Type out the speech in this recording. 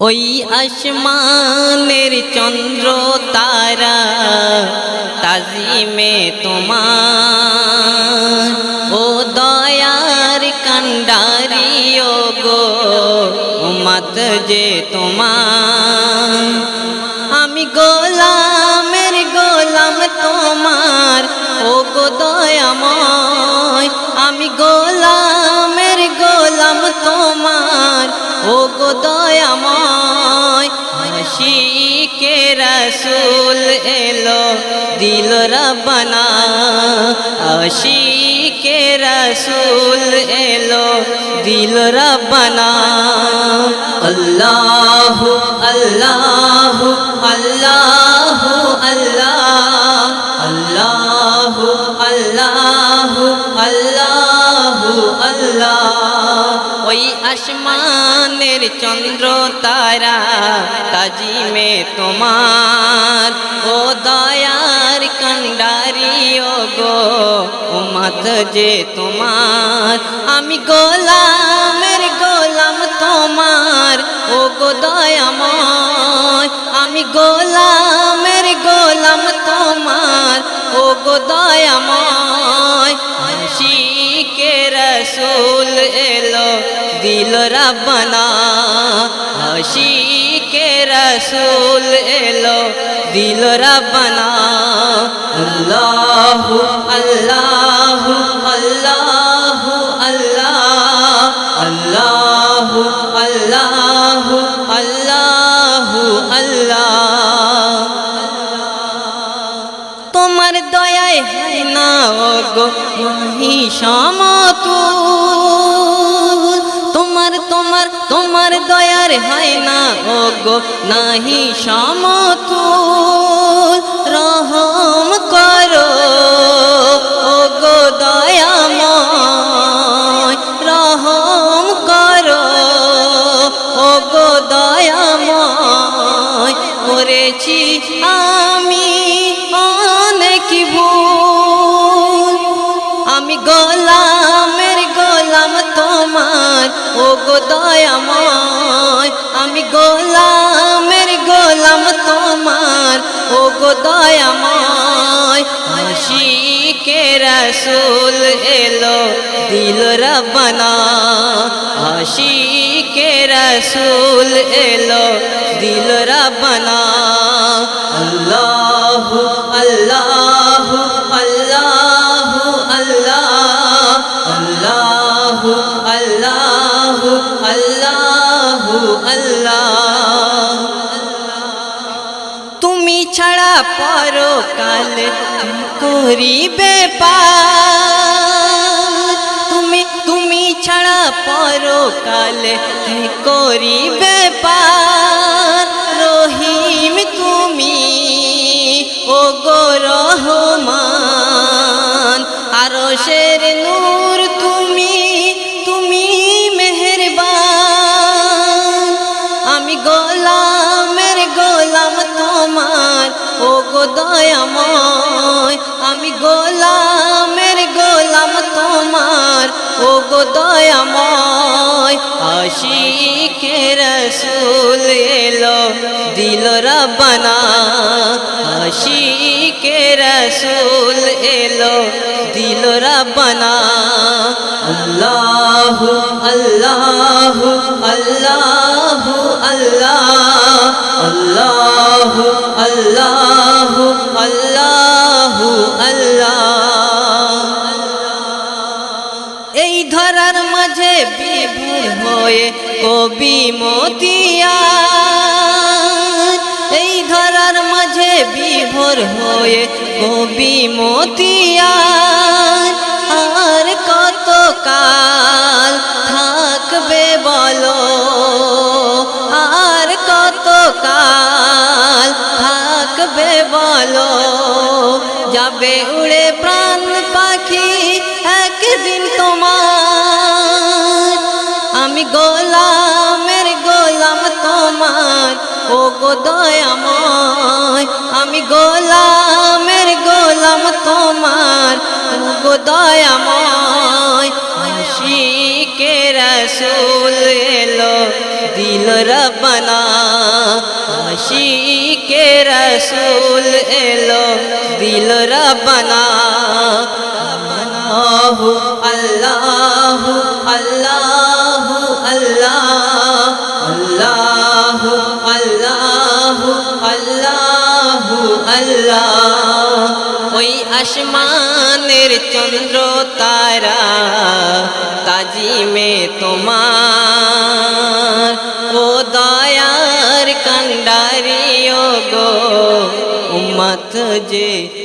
ওই আসমানের চন্দ্র তারা তাজিমে তোমার। ও দয়ার কান্ডারি গো মত যে তোমার। আশিকে রসুল এলো দিল রবনা আশিকে রসুল এলো দিল রবনা আল্লাহ আল্লাহ আল্লাহ আল্লাহ আল্লাহ আল্লাহ আল্লাহ আল্লাহ ওই আসমানের চন্দ্র তারা তাজিমে তোমার। ও দয়ার কন্ডারি, ও গো উমত যে তোমার। আমি গোলামের গোলাম তোমার, ও গো দয়াময়। আমি গোলামের গোলাম তোমার, ও গো রসুল এলো, দিল রবনা আশিকে রসুল এলো, দিল রবনা আল্লাহ আল্লাহ আল্লাহ আল্লাহ। আল্লাহ আল্লাহ আল্লাহ আল্লাহ। না গো মহিষামতু তোমার তোমার তোমার দয়ার হয় না গো নাহি সমতু রহম করো গো দয়াময়। রহম করো গো দয়াময়। করেছি আমি অনেক ভুল। দয়াময় আমি গোলামের গোলাম তোমার। ও গো দয়াময় আশিকে রসুল এলো, দিল রবনা আশিকে রসুল এলো, দিল রবনা আল্লাহ আল্লাহ আল্লাহ আল্লাহ। আল্লাহ আল্লাহ। তুমি ছাড়া পরকাল করিবে পার তুমি তুমি ছাড়া পরকাল করিবে পার রহিম তুমি ও গো রহমান, আরও শের দয়াময় আমি গোলামের গোলাম তোমার। ও গো দয়াময় আশিকে রসুল এলো, দিল রবনা আশিকে রসুল এলো, দিল রবনা আল্লাহ আল্লাহ আল্লাহ আল্লাহ। আল্লাহ হয়ে কবি মতিয়া এই ধরার মাঝে বিভোর হয়ে কবি মতিয়া আর কত কাল থাকবে বলো? আর কত কাল থাকবে বলো? যাবে উড়ে প্রাণ পাখি একদিন আমি গোলামের গোলাম তোমার ও গো দয়াময়। আমি গোলামের গোলাম তোমার ও গো দয়াময়। আশিক কে রসুল এলো, দিল রবনা কে রসুল এলো, দিল রবনা আল্লাহ। আল্লাহ আল্লাহ। ওই আসমানের চন্দ্র তারা তাজিমে তোমার। ও দয়ার কান্ডারিও গো উম্মত যে